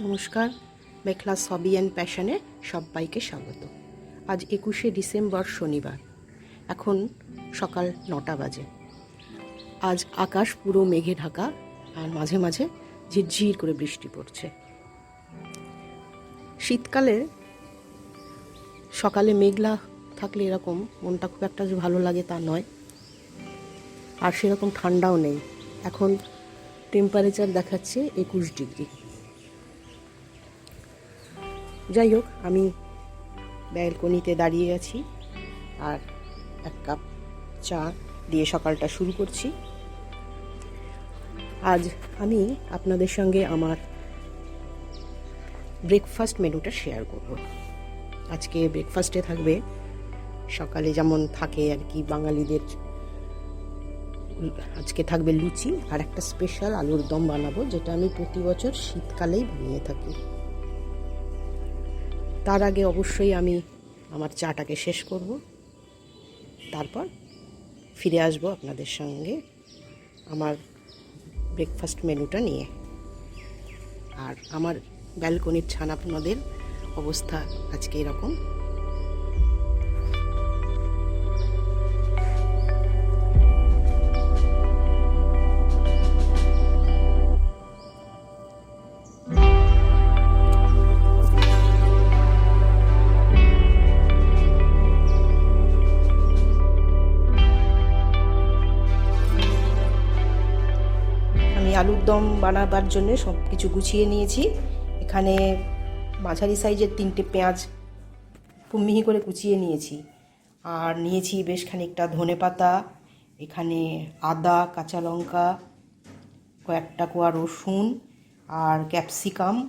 নমস্কার। মেখলা সবি অ্যান্ড প্যাশনে সবাইকে স্বাগত। আজ একুশে ডিসেম্বর শনিবার। এখন সকাল নটা বাজে। আজ আকাশ পুরো মেঘে ঢাকা আর মাঝে মাঝে ঝিরঝির করে বৃষ্টি পড়ছে। শীতকালে সকালে মেঘলা থাকলে এরকম মনটা খুব একটা ভালো লাগে তা নয়। আর সেরকম ঠান্ডাও নেই। এখন টেম্পারেচার দেখাচ্ছে একুশ ডিগ্রি যাই হোক, আমি ব্যালকনিতে দাঁড়িয়ে আছি আর এক কাপ চা দিয়ে সকালটা শুরু করছি। আজ আমি আপনাদের সঙ্গে আমার ব্রেকফাস্ট মেনুটা শেয়ার করব। আজকে ব্রেকফাস্টে থাকবে সকালে যেমন থাকে আর কি বাঙালিদের, আজকে থাকবে লুচি আর একটা স্পেশাল আলুর দম বানাবো যেটা আমি প্রতি বছর শীতকালেই বানিয়ে থাকি। তার আগে অবশ্যই আমি আমার চাটাকে শেষ করব। তারপর ফিরে আসব আপনাদের সঙ্গে আমার ব্রেকফাস্ট মেনুটা নিয়ে। আর আমার ব্যালকনির ছানা আপনাদের অবস্থা আজকে এরকম। আমি আলুর দম বানাবার জন্য সব কিছু গুছিয়ে নিয়েছি। এখানে মাঝারি সাইজের তিনটে পেঁয়াজ মিহি করে কুচিয়ে নিয়েছি। আর নিয়েছি বেশ খানিকটা ধনে পাতা, এখানে আদা, কাঁচা লঙ্কা, কয়েকটা কোয়া রসুন আর ক্যাপসিকাম,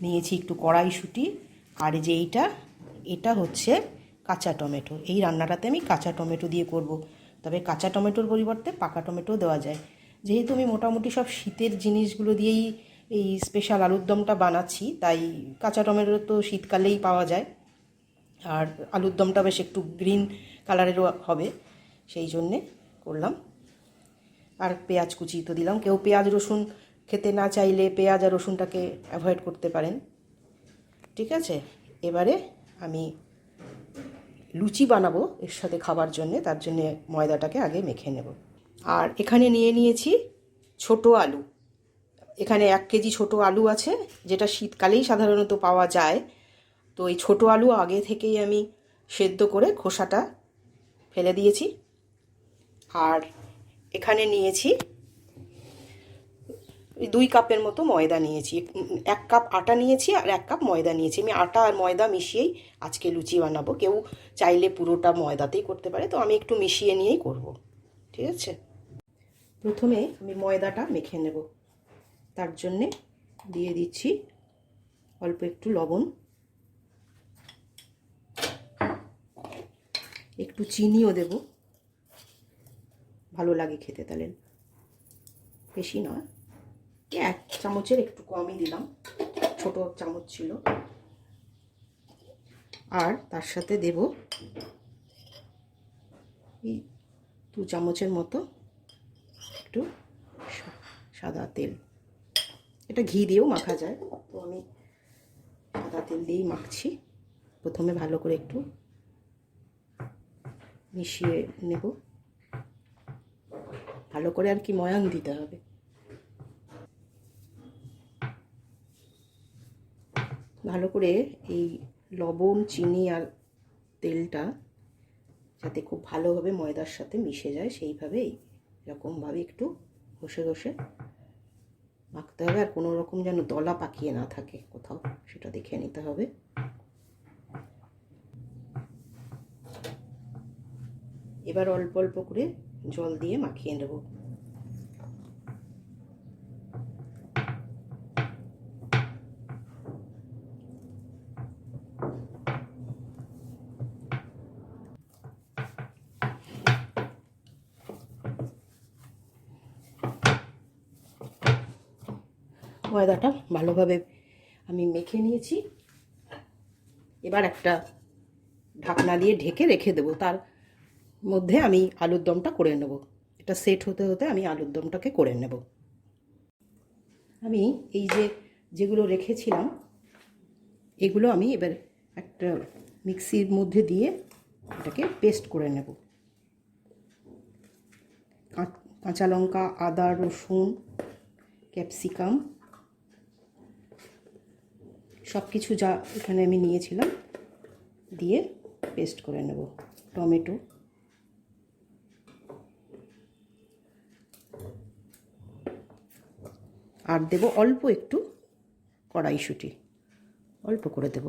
নিয়েছি একটু কড়াইশুঁটি। আর যে এইটা, এটা হচ্ছে কাঁচা টমেটো। এই রান্নাটাতে আমি কাঁচা টমেটো দিয়ে করব। তবে কাঁচা টমেটোর পরিবর্তে পাকা টমেটো দেওয়া যায়। যেহেতু আমি মোটামুটি সব শীতের জিনিসগুলো দিয়েই এই স্পেশাল আলুর দমটা বানাচ্ছি, তাই কাঁচা টমেটো তো শীতকালেই পাওয়া যায়। আর আলুর দমটা বেশ একটু গ্রিন কালারেরও হবে, সেই জন্যে করলাম। আর পেঁয়াজ কুচি তো দিলাম। কেউ পেঁয়াজ, রসুন খেতে না চাইলে পেঁয়াজ আর রসুনটাকে অ্যাভয়েড করতে পারেন। ঠিক আছে? এবারে আমি লুচি বানাবো এর সাথে খাবার জন্যে, তার জন্যে ময়দাটাকে আগে মেখে নেব। আর এখানে নিয়ে নিয়েছি ছোট আলু। এখানে এক কেজি ছোট আলু আছে, যেটা শীতকালেই সাধারণত পাওয়া যায়। তো এই ছোট আলু আগে থেকেই আমি সেদ্ধ করে খোসাটা ফেলে দিয়েছি। আর এখানে নিয়েছি দুই কাপের মতো ময়দা নিয়েছি। এক কাপ আটা নিয়েছি আর এক কাপ ময়দা নিয়েছি। আমি আটা আর ময়দা মিশিয়েই আজকে লুচি বানাবো। কেউ চাইলে পুরোটা ময়দাতেই করতে পারে। তো আমি একটু মিশিয়ে নিয়েই করব। ঠিক আছে? প্রথমে আমি ময়দাটা মেখে নেব। তার জন্যে দিয়ে দিচ্ছি অল্প একটু লবণ। একটু চিনিও দেব। ভালো লাগে খেতে তাহলে। বেশি নয়। এক চামচের একটু কমই দিলাম। ছোট চামচ ছিল। আর তার সাথে দেব এই দু চামচের মতো একটু সাদা তেল। এটা ঘি দিয়েও মাখা যায়। তো আমি সাদা তেল দিয়েই মাখছি। প্রথমে ভালো করে একটু মিশিয়ে নেব। ভালো করে আর কি ময়ান দিতে হবে। ভালো করে এই লবণ, চিনি আর তেলটা যাতে খুব ভালোভাবে ময়দার সাথে মিশে যায় সেইভাবে এরকমভাবে একটু ঘষে ঘষে মাখতে হবে আর কোনো রকম যেন দলা পাকিয়ে না থাকে কোথাও, সেটা দেখে নিতে হবে। এবার অল্প অল্প করে জল দিয়ে মাখিয়ে নেব। ময়দাটা ভালোভাবে আমি মেখে নিয়েছি। এবার একটা ঢাকনা দিয়ে ঢেকে রেখে দেবো। তার মধ্যে আমি আলুর দমটা করে নেব। এটা সেট হতে হতে আমি আলুর দমটাকে করে নেব। আমি এই যে যেগুলো রেখেছিলাম, এগুলো আমি এবার একটা মিক্সির মধ্যে দিয়ে এটাকে পেস্ট করে নেব। কাঁচা লঙ্কা, আদা, রসুন, ক্যাপসিকাম সব কিছু যা এখানে আমি নিয়েছিলাম, দিয়ে পেস্ট করে নেব, টমেটো। আর দেব অল্প একটু কড়াইশুঁটি, অল্প করে দেব।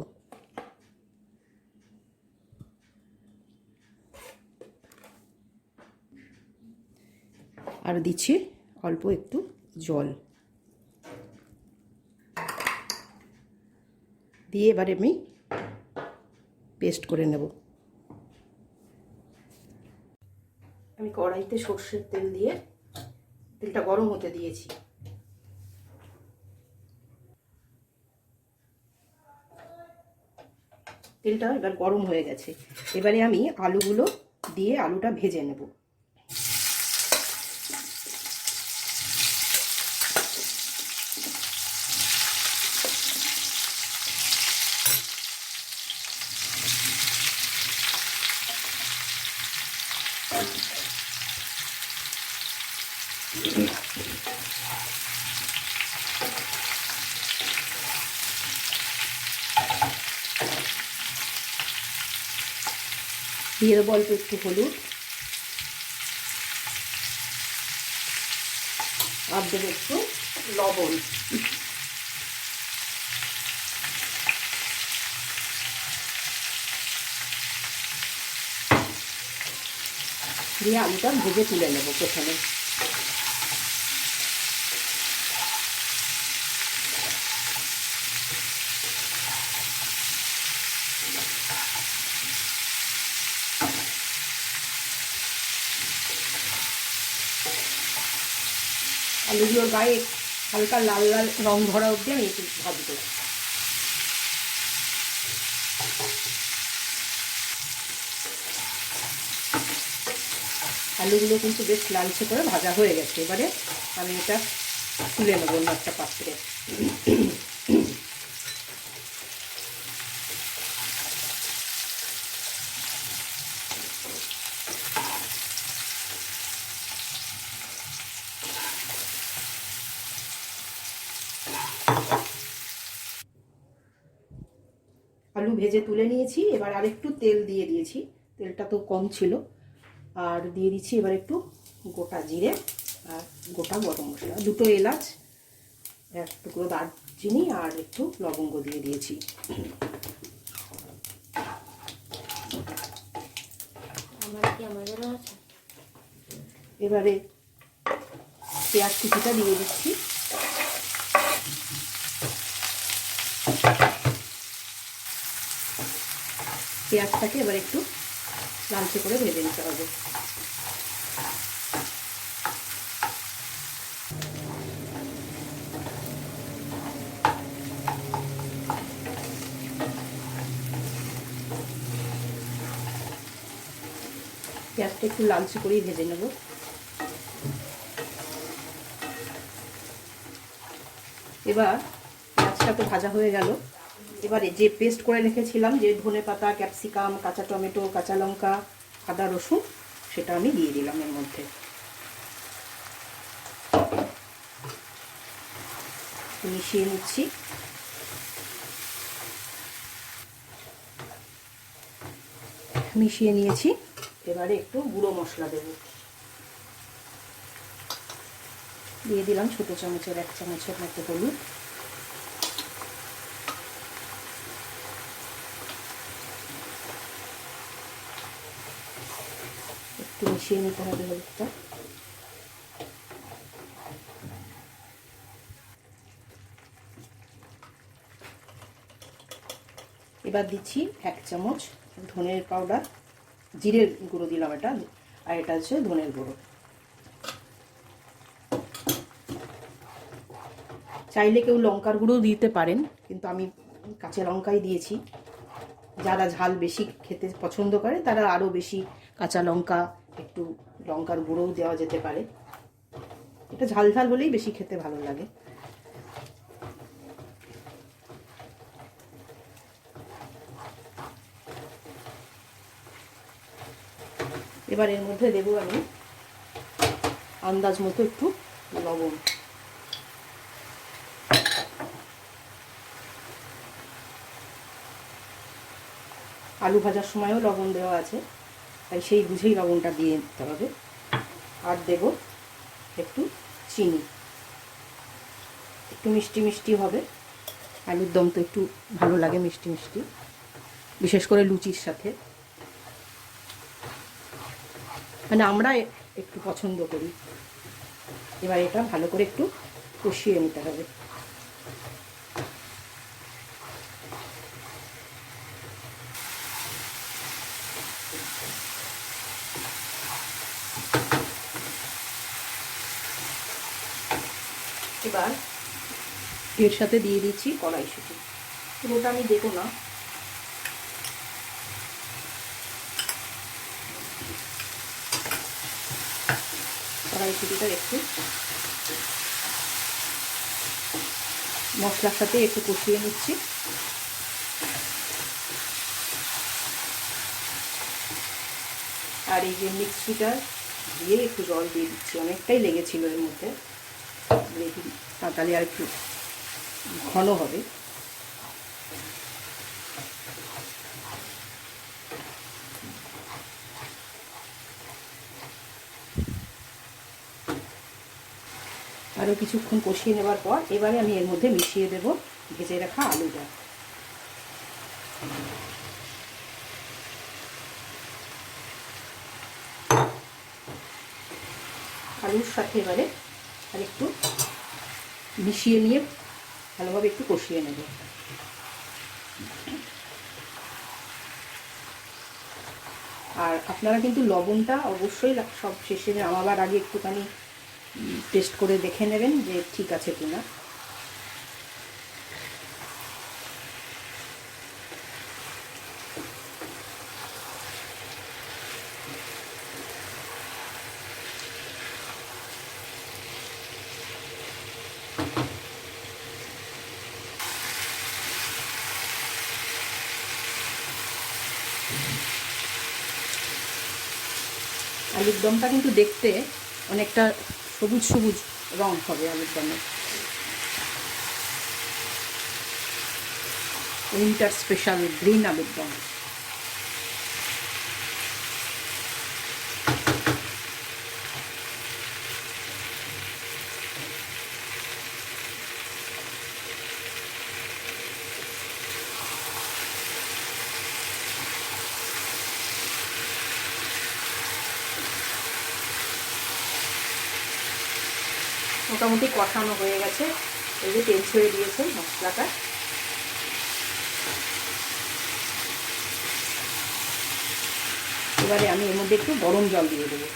আর দিচ্ছি অল্প একটু জল। দিয়ে এবারে আমি পেস্ট করে নেব। আমি কড়াইতে সর্ষের তেল দিয়ে তেলটা গরম হতে দিয়েছি। তেলটা এবার গরম হয়ে গেছে। এবারে আমি আলুগুলো দিয়ে আলুটা ভেজে নেব। দিয়ে দেবো অল্প একটু হলুদ। আর দেবো একটু লবণ। দিয়ে আলুটা ভেজে তুলে নেব প্রথমে। আলুগুলোর গায়ে হালকা লাল লাল রং ধরা অবধি আমি একটু ভাজবো আলুগুলো কিন্তু বেশ লালচে করে ভাজা হয়ে গেছে। এবারে আমি এটা তুলে নেব অন্য একটা পাত্রে আলু ভেজে তুলে নিয়েছি এবার আরেকটু তেল দিয়ে দিয়েছি। তেলটা তো কম ছিল। আর দিয়ে দিচ্ছি এবার একটু গোটা জিরে আর গোটা গরম মশলা। দুটো এলাচ এক টুকরো দারচিনি আর একটু লবঙ্গ দিয়ে দিয়েছি। আমার কি আমাদেরও এবারে পেঁয়াজ কুচিটা দিয়ে দিচ্ছি। পেঁয়াজটাকে এবার একটু লালচে করে ভেজে নিতে হবে। পেঁয়াজটা একটু লালচে করেই ভেজে নেব। এবার পেঁয়াজটা তো ভাজা হয়ে গেল। এবারে যে পেস্ট করে রেখেছিলাম, যে ধনে পাতা ক্যাপসিকাম কাঁচা টমেটো, কাঁচা লঙ্কা, আদা, রসুন, সেটা আমি দিয়ে দিলাম এর মধ্যে। মিশিয়ে নিচ্ছি। মিশিয়ে নিয়েছি। এবারে একটু গুঁড়ো মশলা দেব। দিয়ে দিলাম ছোটো চামচের, এক চামচের মতো হলুদ একটু মিশিয়ে নিতে হবে হলুদটা এবার দিচ্ছি এক চামচ ধনের পাউডার, জিরের গুঁড়ো দিলাম এটা, আর এটা হচ্ছে ধনের গুঁড়ো। চাইলে কেউ লঙ্কার গুঁড়ো দিতে পারেন, কিন্তু আমি কাঁচা লঙ্কাই দিয়েছি। যারা ঝাল বেশি খেতে পছন্দ করে, তারা আরও বেশি কাঁচা লঙ্কা একটু লঙ্কার গুঁড়োও দেওয়া যেতে পারে। এটা ঝাল ঝাল হলেই বেশি খেতে ভালো লাগে। এবার এর মধ্যে দেবো আমি আন্দাজ মতো একটু লবণ। আলু ভাজার সময়ও লবণ দেওয়া আছে। তাই সেই বুঝেই লবণটা দিয়ে দিতে হবে। আর দেব একটু চিনি। একটু মিষ্টি মিষ্টি হবে। আলুর দম তো একটু ভালো লাগে মিষ্টি মিষ্টি। বিশেষ করে লুচির সাথে। মানে আমরা একটু পছন্দ করি। এবার এটা ভালো করে একটু কষিয়ে নিতে হবে। এবার এর সাথে দিয়ে দিচ্ছি কড়াইশুঁটি। পুরোটা আমি দেবো না। কড়াইশুঁটিটা একটু মশলার সাথে একটু কষিয়ে নিচ্ছি। আর এই যে মিক্সিটা দিয়ে একটু জল দিয়ে দিচ্ছি, অনেকটাই লেগেছিল এর মধ্যে। গ্রেভি তাড়াতাড়ি আর একটু ঘন হবে। আরও কিছুক্ষণ কষিয়ে নেবার পর এবারে আমি এর মধ্যে মিশিয়ে দেব ভেজে রাখা আলুটা। আলুর সাথে এবারে আর একটু মিশিয়ে নিয়ে ভালোভাবে একটু কষিয়ে নেব। আর আপনারা কিন্তু লবণটা অবশ্যই সব শেষে নামাবার আগে একটুখানি টেস্ট করে দেখে নেবেন যে ঠিক আছে কিনা। আলুর দমটা কিন্তু দেখতে অনেকটা সবুজ সবুজ রং হবে আলুর দমে উইন্টার স্পেশাল গ্রিন আলুর দম মোটামুটি কষানো হয়ে গেছে। এই যে তেল ছেড়ে দিয়েছে মশলাটা। এবারে আমি এর মধ্যে একটু গরম জল দিয়ে দেবো।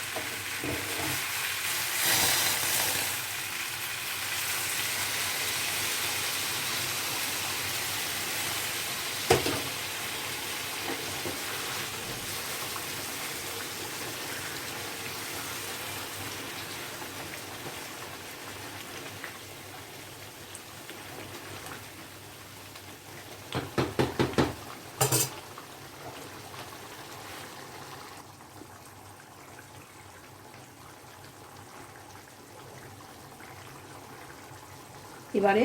এবারে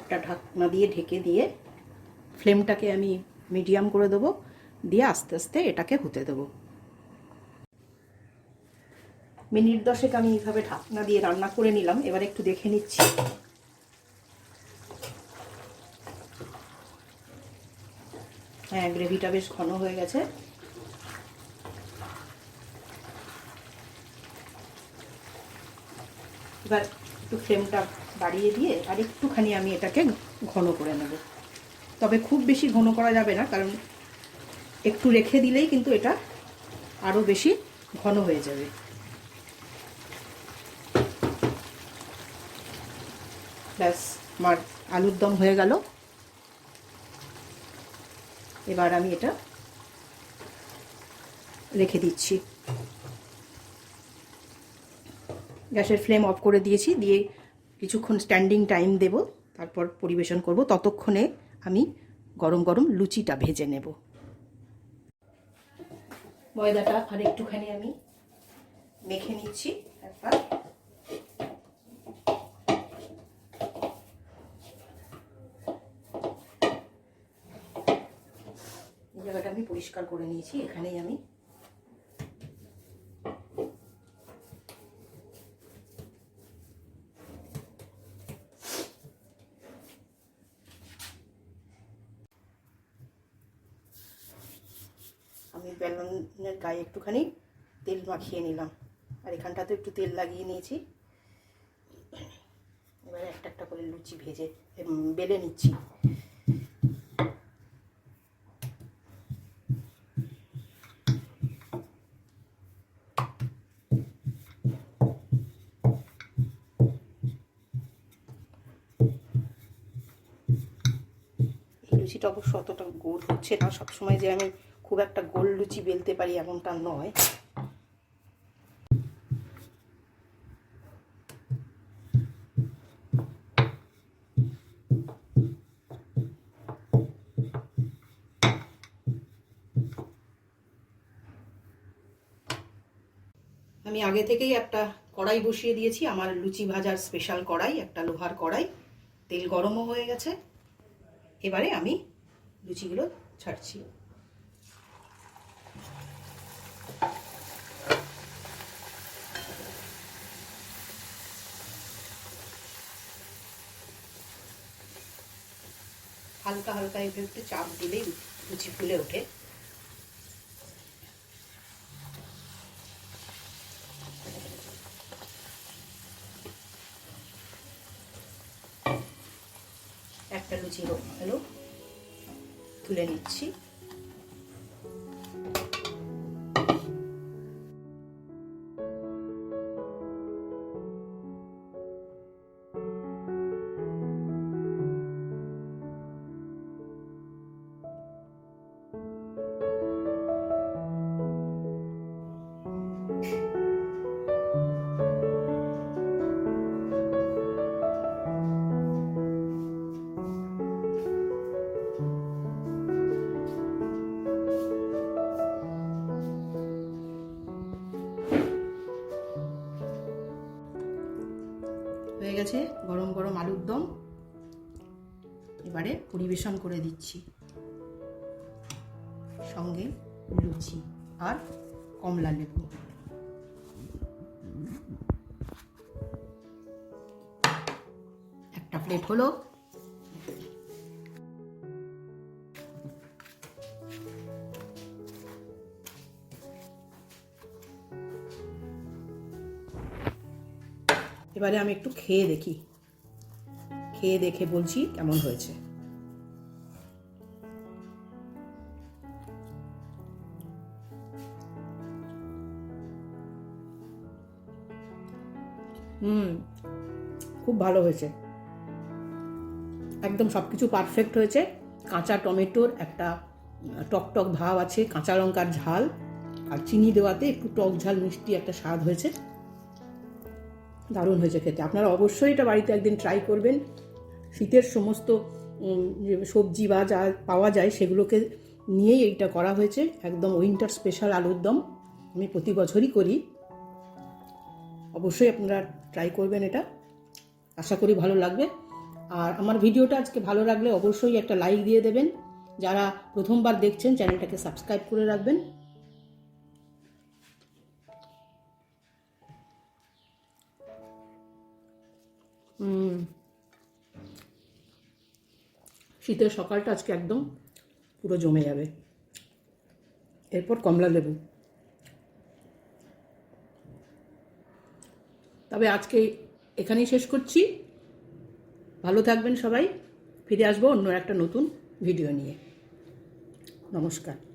একটা ঢাকনা দিয়ে ঢেকে দিয়ে ফ্লেমটাকে আমি মিডিয়াম করে দেবো, দিয়ে আস্তে আস্তে এটাকে হতে দেবো। মিনিট দশেক আমি এইভাবে ঢাকনা দিয়ে রান্না করে নিলাম, এবার একটু দেখে নিচ্ছি। হ্যাঁ গ্রেভিটা বেশ ঘন হয়ে গেছে। এবার একটু ফ্লেমটা বাড়িয়ে দিয়ে আর একটুখানি আমি এটাকে ঘন করে নেব। তবে খুব বেশি ঘন করা যাবে না, কারণ একটু রেখে দিলেই কিন্তু এটা আরও বেশি ঘন হয়ে যাবে। ব্যাস, আমার আলুর দম হয়ে গেল। এবার আমি এটা রেখে দিচ্ছি। গ্যাসের ফ্লেম অফ করে দিয়েছি, দিয়ে কিছুক্ষণ স্ট্যান্ডিং টাইম দেব, তারপর পরিবেশন করব। ততক্ষণে আমি গরম গরম লুচিটা ভেজে নেব। ময়দাটা আর একটুখানি আমি মেখে নিচ্ছি একবার। এই জায়গাটা আমি পরিষ্কার করে নিয়েছি, এখানেই আমি আমি বেলনের গায়ে একটুখানি তেল মাখিয়ে নিলাম। আর এখানটাতে একটু তেল লাগিয়ে নিয়েছি। এবারে একটা একটা করে লুচি ভেজে বেলে নিচ্ছি। লুচিটা অবশ্য অতটা গোল হচ্ছে না। সবসময় যে আমি খুব একটা গোল লুচি বেলতে পারি এমনটা নয়। আমি আগে থেকেই একটা কড়াই বসিয়ে দিয়েছি, আমার লুচি ভাজার স্পেশাল কড়াই, একটা লোহার কড়াই। তেল গরমও হয়ে গেছে। এবারে আমি লুচিগুলো ছাড়ছি। হালকা হালকা এভাবে একটু চাপ দিলেই লুচি ফুলে ওঠে। একটা লুচি হোক হলো, তুলে নিচ্ছি। এবারে পরিবেশন করে দিচ্ছি। সঙ্গে লুচি আর কমলা লেবু। একটা প্লেট হলো। এবারে আমি একটু খেয়ে দেখি। খেয়ে দেখে বলছি কেমন হয়েছে। হুম, খুব ভালো হয়েছে। একদম সব কিছু পারফেক্ট হয়েছে। কাঁচা টমেটোর একটা টক টক ভাব আছে, কাঁচা লঙ্কার ঝাল আর চিনি দেওয়াতে একটু টক ঝাল মিষ্টি একটা স্বাদ হয়েছে। দারুণ হয়েছে খেতে। আপনারা অবশ্যই এটা বাড়িতে একদিন ট্রাই করবেন। শীতের সমস্ত সবজি বা যা পাওয়া যায় সেগুলোকে নিয়েই এইটা করা হয়েছে। একদম উইন্টার স্পেশাল আলুর দম আমি প্রতি বছরই করি। অবশ্যই আপনারা ট্রাই করবেন এটা। আশা করি ভালো লাগবে। আর আমার ভিডিওটা আজকে ভালো লাগলে অবশ্যই একটা লাইক দিয়ে দেবেন। যারা প্রথমবার দেখছেন চ্যানেলটাকে সাবস্ক্রাইব করে রাখবেন। হুম শীতের সকালটা আজকে একদম পুরো জমে যাবে। এরপর কমলা লেবু। তবে আজকে এখানেই শেষ করছি। ভালো থাকবেন সবাই। ফিরে আসব অন্য একটা নতুন ভিডিও নিয়ে। নমস্কার।